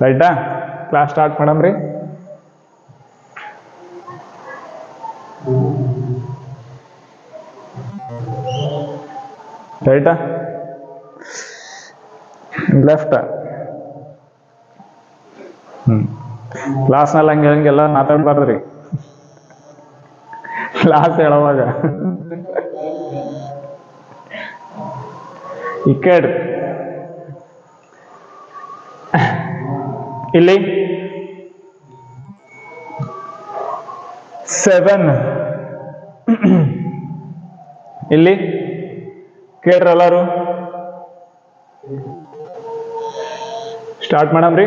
ರೈಟಾ class start ಮಾಡಮ್ರಿ ರೈಟಾ left ಹ್ಮ್ ಕ್ಲಾಸ್ನಲ್ಲಿ ಹಂಗೆ ಹಂಗೆಲ್ಲ ಮಾತಾಡ್ಬಾರ್ದ್ರಿ ಕ್ಲಾಸ್ ಹೇಳುವಾಗ. ಈ ಇಲ್ಲಿ? ಸೆವೆನ್ ಇಲ್ಲಿ? ಕೇಳ್ರಲ್ಲಾರು ಸ್ಟಾರ್ಟ್ ಮಾಡಮ್ರಿ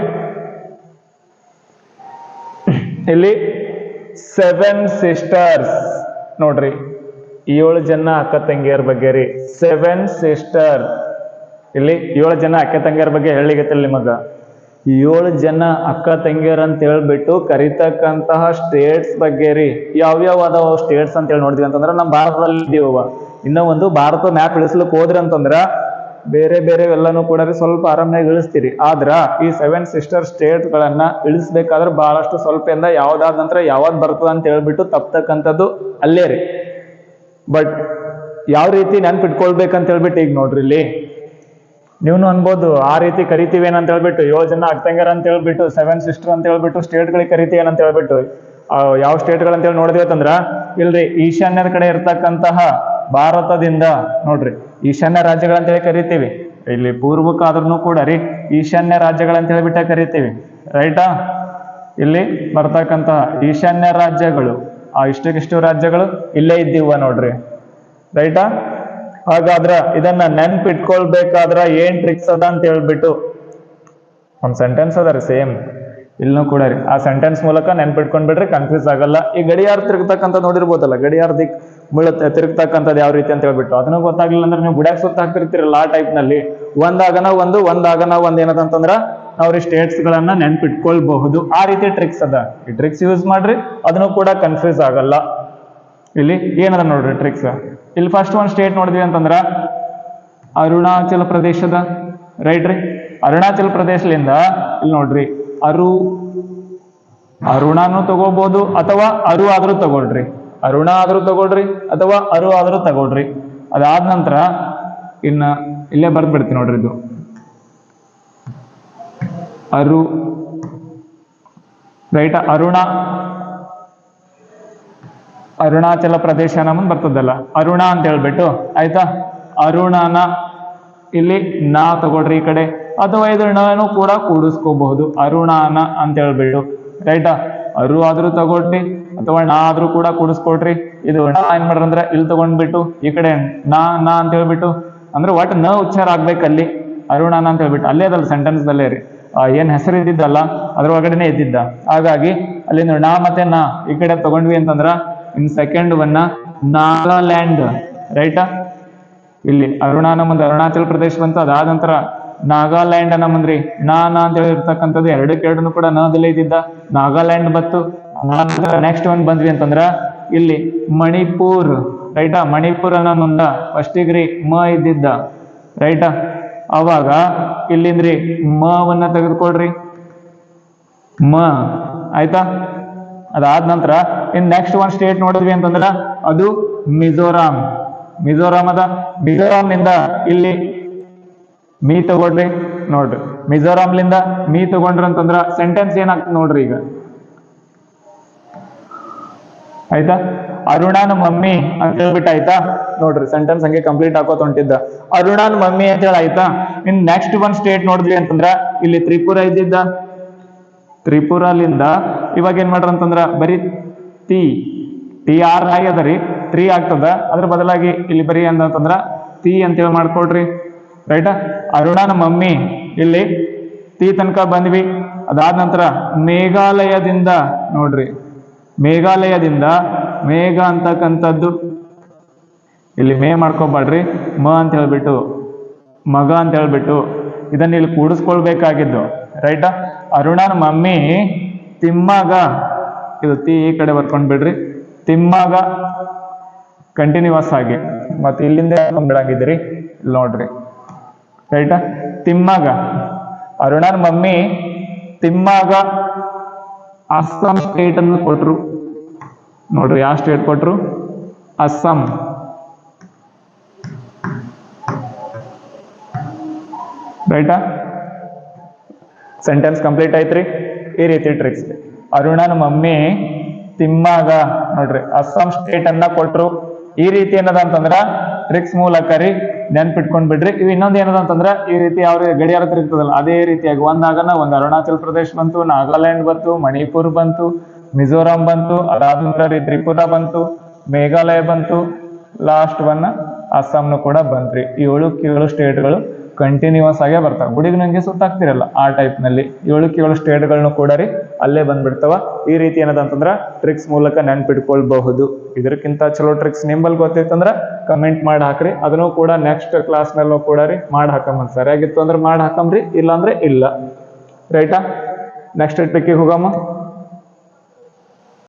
ಇಲ್ಲಿ? ಸೆವೆನ್ ಸಿಸ್ಟರ್ಸ್ ನೋಡ್ರಿ, ಏಳು ಜನ ಅಕ್ಕ ತಂಗಿಯರ ಬಗ್ಗೆ ರೀ. ಸೆವೆನ್ ಸಿಸ್ಟರ್ ಇಲ್ಲಿ ಏಳು ಜನ ಅಕ್ಕ ತಂಗಿಯರ ಬಗ್ಗೆ ಹೇಳಿಗತ್ತಲ್ಲ ನಿಮಗ. ಏಳು ಜನ ಅಕ್ಕ ತಂಗಿಯರ್ ಅಂತ ಹೇಳ್ಬಿಟ್ಟು ಕರಿತಕ್ಕಂತಹ ಸ್ಟೇಟ್ಸ್ ಬಗ್ಗೆ ರೀ. ಯಾವ್ಯಾವ ಅದಾವ ಸ್ಟೇಟ್ಸ್ ಅಂತ ಹೇಳಿ ನೋಡಿದ್ವಿ ಅಂತಂದ್ರೆ ನಮ್ಮ ಭಾರತದಲ್ಲಿ ಇದೀವ ಇನ್ನೂ ಒಂದು ಭಾರತ ಮ್ಯಾಪ್ ಇಳಿಸ್ಲಿಕ್ಕೆ ಹೋದ್ರಿ ಅಂತಂದ್ರೆ ಬೇರೆ ಬೇರೆ ಎಲ್ಲಾನು ಕೂಡ ರೀ ಸ್ವಲ್ಪ ಆರಾಮಾಗಿ ಇಳಿಸ್ತೀರಿ. ಆದ್ರ ಈ ಸೆವೆನ್ ಸಿಸ್ಟರ್ ಸ್ಟೇಟ್ ಗಳನ್ನ ಇಳಿಸ್ಬೇಕಾದ್ರೆ ಬಹಳಷ್ಟು ಸ್ವಲ್ಪ ಇಂದ ಯಾವ್ದಾದ ನಂತರ ಯಾವ್ದು ಬರ್ತದ ಅಂತ ಹೇಳ್ಬಿಟ್ಟು ತಪ್ಪತಕ್ಕಂಥದ್ದು ಅಲ್ಲೇ ರೀ. ಬಟ್ ಯಾವ ರೀತಿ ನೆನ್ಪಿಟ್ಕೊಳ್ಬೇಕಂತ ಹೇಳ್ಬಿಟ್ಟು ಈಗ ನೋಡ್ರಿ ಇಲ್ಲಿ. ನೀವು ಅನ್ಬೋದು, ಆ ರೀತಿ ಕರಿತೀವಿ ಏನಂತ ಹೇಳ್ಬಿಟ್ಟು ಏಳು ಜನ ಅಕ್ತಂಗರ್ ಅಂತ ಹೇಳ್ಬಿಟ್ಟು ಸೆವೆನ್ ಸಿಸ್ಟರ್ ಅಂತ ಹೇಳ್ಬಿಟ್ಟು ಸ್ಟೇಟ್ಗಳಿಗೆ ಕರಿತೀವಿ ಏನಂತ ಹೇಳ್ಬಿಟ್ಟು ಯಾವ ಸ್ಟೇಟ್ಗಳಂತೇಳಿ ಅಂತಂದ್ರ, ಇಲ್ರಿ ಈಶಾನ್ಯದ ಕಡೆ ಇರ್ತಕ್ಕಂತಹ ಭಾರತದಿಂದ ನೋಡ್ರಿ, ಈಶಾನ್ಯ ರಾಜ್ಯಗಳಂತ ಹೇಳಿ ಕರಿತೀವಿ. ಇಲ್ಲಿ ಪೂರ್ವಕ್ಕಾದ್ರೂ ಕೂಡ ರೀ, ಈಶಾನ್ಯ ರಾಜ್ಯಗಳಂತ ಹೇಳ್ಬಿಟ್ಟ ಕರಿತೀವಿ. ರೈಟಾ? ಇಲ್ಲಿ ಬರ್ತಕ್ಕಂತಹ ಈಶಾನ್ಯ ರಾಜ್ಯಗಳು, ಆ ಇಷ್ಟಕ್ಕಿಷ್ಟು ರಾಜ್ಯಗಳು ಇಲ್ಲೇ ಇದ್ದೀವ ನೋಡ್ರಿ. ರೈಟಾ? ಹಾಗಾದ್ರ ಇದನ್ನ ನೆನ್ಪಿಟ್ಕೊಳ್ಬೇಕಾದ್ರ ಏನ್ ಟ್ರಿಕ್ಸ್ ಅದ ಅಂತ ಹೇಳ್ಬಿಟ್ಟು ಒಂದ್ ಸೆಂಟೆನ್ಸ್ ಅದ ರೀ ಸೇಮ್ ಇಲ್ಲೂ ಕೂಡ ರೀ. ಆ ಸೆಂಟೆನ್ಸ್ ಮೂಲಕ ನೆನ್ಪಿಟ್ಕೊಂಡ್ಬಿಟ್ರೆ ಕನ್ಫ್ಯೂಸ್ ಆಗಲ್ಲ. ಈ ಗಡಿಯಾರ ತಿರುಗ್ತಕ್ಕಂಥ ನೋಡಿರ್ಬೋದಲ್ಲ, ಗಡಿಯಾರ ದಿಕ್ ಬೀಳುತ್ತೆ ತಿರುಗ್ತಕ್ಕಂಥದ್ದು ಯಾವ ರೀತಿ ಅಂತ ಹೇಳ್ಬಿಟ್ಟು. ಅದನ್ನು ಗೊತ್ತಾಗ್ಲಿಲ್ಲ ಅಂದ್ರೆ ನೀವು ಗುಡ್ಯಾಕ್ ಸುತ್ತ ಹಾಕ್ತಿರ್ತೀರಲ್ಲ ಆ ಟೈಪ್ನಲ್ಲಿ. ಒಂದಾಗನ ಒಂದು, ಒಂದಾಗನ ಒಂದ್ ಏನದಂತಂದ್ರ ನಾವ್ರಿ ಸ್ಟೇಟ್ಸ್ ಗಳನ್ನ ನೆನ್ಪಿಟ್ಕೊಳ್ಬಹುದು. ಆ ರೀತಿ ಟ್ರಿಕ್ಸ್ ಅದ. ಈ ಟ್ರಿಕ್ಸ್ ಯೂಸ್ ಮಾಡ್ರಿ, ಅದನ್ನು ಕೂಡ ಕನ್ಫ್ಯೂಸ್ ಆಗಲ್ಲ. ಇಲ್ಲಿ ಏನದ ನೋಡ್ರಿ ಟ್ರಿಕ್ಸ್ ಇಲ್ಲಿ ಫಸ್ಟ್ ಒಂದು ಸ್ಟೇಟ್ ನೋಡಿದ್ವಿ ಅಂತಂದ್ರ ಅರುಣಾಚಲ ಪ್ರದೇಶದ ರೈಟ್ ರೀ? ಅರುಣಾಚಲ ಪ್ರದೇಶದಿಂದ ಇಲ್ಲಿ ನೋಡ್ರಿ, ಅರು, ಅರುಣಾನು ತಗೋಬಹುದು ಅಥವಾ ಅರು ಆದ್ರೂ ತಗೊಳ್ರಿ. ಅರುಣ ಆದ್ರೂ ತಗೊಳ್ರಿ ಅಥವಾ ಅರು ಆದ್ರೂ ತಗೊಳ್ರಿ. ಅದಾದ ನಂತರ ಇನ್ನ ಇಲ್ಲೇ ಬರ್ದ್ ಬಿಡ್ತೀನಿ ನೋಡ್ರಿ ಇದು. ಅರು ರೈಟ್ ಅರುಣ ಅರುಣಾಚಲ ಪ್ರದೇಶ ನಮ್ಮನ್ ಬರ್ತದಲ್ಲ, ಅರುಣ ಅಂತ ಹೇಳ್ಬಿಟ್ಟು, ಆಯ್ತಾ? ಅರುಣನ ಇಲ್ಲಿ ನಾ ತಗೊಳ್ರಿ ಈ ಕಡೆ. ಅಥವಾ ಇದು ಣನು ಕೂಡ ಕೂಡಿಸ್ಕೋಬಹುದು. ಅರುಣಾನ ಅಂತ ಹೇಳ್ಬಿಟ್ಟು, ರೈಟಾ? ಅರು ಆದ್ರೂ ತಗೊಳ್ರಿ, ಅಥವಾ ನಾ ಆದ್ರೂ ಕೂಡ ಕೂಡಿಸ್ಕೊಡ್ರಿ ಇದು ಏನ್ ಮಾಡ್ರಿ ಅಂದ್ರೆ, ಇಲ್ಲಿ ತಗೊಂಡ್ಬಿಟ್ಟು, ಈ ಕಡೆ ನಾ ನಾ ಅಂತ ಹೇಳ್ಬಿಟ್ಟು, ಅಂದ್ರೆ ಒಟ್ನ ಉಚ್ಚಾರ ಆಗ್ಬೇಕಲ್ಲಿ ಅರುಣಾನ ಅಂತ ಹೇಳ್ಬಿಟ್ಟು, ಅಲ್ಲೇ ಅದಲ್ಲ ಸೆಂಟೆನ್ಸ್ ದಲ್ಲೇ ರೀ. ಏನ್ ಹೆಸರು ಇದ್ದಿದ್ದಲ್ಲ, ಅದ್ರ ಒಳಗಡೆನೆ ಇದ್ದಿದ್ದ. ಹಾಗಾಗಿ, ಅಲ್ಲಿಂದ ನಾ ಮತ್ತೆ ನಾ, ಈ ಕಡೆ ತಗೊಂಡ್ವಿ ಅಂತಂದ್ರ ಇನ್ ಸೆಕೆಂಡ್ ಒನ್ನ ನಾಗಾಲ್ಯಾಂಡ್ ರೈಟ್ ಇಲ್ಲಿ ಅರುಣಾ ಮುಂದೆ ಅರುಣಾಚಲ ಪ್ರದೇಶ ಬಂತು. ಅದಾದ ನಂತರ ನಾಗಾಲ್ಯಾಂಡ್ ನಮ್ಮಂದ್ರಿ ಮುಂದ್ರಿ ನಾ ನಾ ಅಂತ ಹೇಳಿರ್ತಕ್ಕಂಥದ್ದು ಎರಡಕ್ಕೆ ಎರಡನ್ನು ಕೂಡ ನಾದಲ್ಲೇ ಇದ್ದಿದ್ದ ನಾಗಾಲ್ಯಾಂಡ್ ಬಂತು. ನೆಕ್ಸ್ಟ್ ಒಂದ್ ಬಂದ್ವಿ ಅಂತಂದ್ರ ಇಲ್ಲಿ ಮಣಿಪುರ್ ರೈಟಾ ಮಣಿಪುರ ಮುಂದ ಫಸ್ಟಿಗ್ರಿ ಮ ಇದ್ದಿದ್ದ ರೈಟ ಅವಾಗ ಇಲ್ಲಿಂದ್ರಿ ವನ್ನ ತೆಗೆದುಕೊಳ್ರಿ. ಮ, ಆಯ್ತಾ? ಅದಾದ ನಂತರ ಇನ್ ನೆಕ್ಸ್ಟ್ ಒನ್ ಸ್ಟೇಟ್ ನೋಡಿದ್ವಿ ಅಂತಂದ್ರ ಅದು ಮಿಜೋರಾಂ ಮಿಜೋರಾಂ ಅದ. ಮಿಜೋರಾಂನಿಂದ ಇಲ್ಲಿ ಮೀ ತಗೊಳ್ರಿ ನೋಡ್ರಿ. ಮಿಜೋರಾಂಲಿಂದ ಮೀ ತಗೊಂಡ್ರಿ ಅಂತಂದ್ರ ಸೆಂಟೆನ್ಸ್ ಏನಾಗ್ತದೆ ನೋಡ್ರಿ ಈಗ. ಆಯ್ತಾ? ಅರುಣಾನ್ ಮಮ್ಮಿ ಅಂತ ಹೇಳ್ಬಿಟ್ಟು ಆಯ್ತಾ? ನೋಡ್ರಿ ಸೆಂಟೆನ್ಸ್ ಹಂಗೆ ಕಂಪ್ಲೀಟ್ ಹಾಕೋತ ಹೊಂಟಿದ್ದ. ಅರುಣಾನ್ ಮಮ್ಮಿ ಅಂತ ಹೇಳಿ ಆಯ್ತಾ? ಇನ್ ನೆಕ್ಸ್ಟ್ ಒನ್ ಸ್ಟೇಟ್ ನೋಡಿದ್ವಿ ಅಂತಂದ್ರ ಇಲ್ಲಿ ತ್ರಿಪುರ ಇದ್ದಿದ್ದ. ತ್ರಿಪುರಲಿಂದ ಇವಾಗ ಏನು ಮಾಡ್ರಿ ಅಂತಂದ್ರ ಬರೀ ಟಿ ಟಿ ಆರ್ ಹಾಗೆ ಅದ ರೀ, ತ್ರೀ ಆಗ್ತದ. ಅದ್ರ ಬದಲಾಗಿ ಇಲ್ಲಿ ಬರೀ ಅಂತಂದ್ರ ತಿ ಅಂತೇಳಿ ಮಾಡ್ಕೊಳ್ರಿ. ರೈಟಾ ಅರುಣನ ಮಮ್ಮಿ ಇಲ್ಲಿ ತಿ ತನಕ ಬಂದ್ವಿ. ಅದಾದ ನಂತರ ಮೇಘಾಲಯದಿಂದ ನೋಡ್ರಿ. ಮೇಘಾಲಯದಿಂದ ಮೇಘ ಅಂತಕ್ಕಂಥದ್ದು. ಇಲ್ಲಿ ಮೇ ಮಾಡ್ಕೊಬಾಡ್ರಿ. ಮ ಅಂತ ಹೇಳ್ಬಿಟ್ಟು, ಮಗ ಅಂತ ಹೇಳ್ಬಿಟ್ಟು ಇದನ್ನ ಇಲ್ಲಿ ಕೂಡಿಸ್ಕೊಳ್ಬೇಕಾಗಿದ್ದು. ರೈಟಾ ಅರುಣನ ಮಮ್ಮಿ ತಿಮ್ಮಗ, ಇದು ತಿ ಈ ಕಡೆ ಬರ್ಕೊಂಡು ಬಿಡ್ರಿ, ತಿಮ್ಮಗ ಕಂಟಿನ್ಯೂಸ್ ಆಗಿ. ಮತ್ತೆ ಇಲ್ಲಿಂದ ಬಿಡಂಗಿದ್ರಿ ನೋಡ್ರಿ. ರೈಟಾ ತಿಮ್ಮಗ. ಅರುಣನ ಮಮ್ಮಿ ತಿಮ್ಮಗ ಅಸ್ಸಾಂ ಸ್ಟೇಟ್ ಅನ್ನು ಕೊಟ್ರು. ನೋಡ್ರಿ, ಯಾವ ಸ್ಟೇಟ್ ಕೊಟ್ರು? ಅಸ್ಸಾಂ. ರೈಟಾ ಸೆಂಟೆನ್ಸ್ ಕಂಪ್ಲೀಟ್ ಐತ್ರಿ ಈ ರೀತಿ ಟ್ರಿಕ್ಸ್ ಅರುಣನ ಮಮ್ಮಿ ತಿಮ್ಮಾಗ ನೋಡ್ರಿ, ಅಸ್ಸಾಂ ಸ್ಟೇಟ್ ಅನ್ನ ಕೊಟ್ರು. ಈ ರೀತಿ ಏನದ ಅಂತಂದ್ರ ಟ್ರಿಕ್ಸ್ ಮೂಲಕ ರೀ ನೆನ್ಪಿಟ್ಕೊಂಡ್ ಬಿಡ್ರಿ. ಇವ್ ಇನ್ನೊಂದ್ ಏನದ ಅಂತಂದ್ರ ಈ ರೀತಿ ಯಾವ ರೀತಿ ಗಡಿಯಾರ ತಿರುಗ್ತದಲ್ಲ, ಅದೇ ರೀತಿಯಾಗಿ ಒಂದಾಗನ ಒಂದ್ ಅರುಣಾಚಲ್ ಪ್ರದೇಶ್ ಬಂತು, ನಾಗಾಲ್ಯಾಂಡ್ ಬಂತು, ಮಣಿಪುರ್ ಬಂತು, ಮಿಜೋರಾಂ ಬಂತು ಅದಾದ ತ್ರಿಪುರಾ ಬಂತು, ಮೇಘಾಲಯ ಬಂತು ಲಾಸ್ಟ್ ಒನ್ ಅಸ್ಸಾಂನು ಕೂಡ ಬಂತ್ರಿ. ಏಳು ಏಳು ಸ್ಟೇಟ್ಗಳು ಕಂಟಿನ್ಯೂಸ್ ಆಗೇ ಬರ್ತಾವೆ. ಗುಡಿಗೆ ನಂಗೆ ಸುತ್ತಾಗ್ತಿರಲ್ಲ ಆ ಟೈಪ್ನಲ್ಲಿ ಏಳಕ್ಕೆ ಏಳು ಸ್ಟೇಟ್ಗಳನ್ನು ಕೂಡ ರೀ ಅಲ್ಲೇ ಬಂದ್ಬಿಡ್ತಾವ. ಈ ರೀತಿ ಏನದ ಅಂತಂದ್ರ ಟ್ರಿಕ್ಸ್ ಮೂಲಕ ನೆನ್ಪಿಟ್ಕೊಳ್ಬಹುದು. ಇದಕ್ಕಿಂತ ಚಲೋ ಟ್ರಿಕ್ಸ್ ನಿಂಬಲ್ ಗೊತ್ತಿತ್ತಂದ್ರ ಕಮೆಂಟ್ ಮಾಡಿ ಹಾಕ್ರಿ. ಅದನ್ನು ಕೂಡ ನೆಕ್ಸ್ಟ್ ಕ್ಲಾಸ್ ನಲ್ಲೂ ಕೂಡ ರೀ ಮಾಡಿ ಹಾಕಂಬ ಸರಿಯಾಗಿತ್ತು ಅಂದ್ರೆ ಮಾಡಿ ಹಾಕಂಬ್ರಿ ಇಲ್ಲಾಂದ್ರೆ ಇಲ್ಲ. ರೈಟಾ ನೆಕ್ಸ್ಟ್ ಟ್ರಿಕ್ಕಿಗೆ ಹೋಗಮ್ಮ.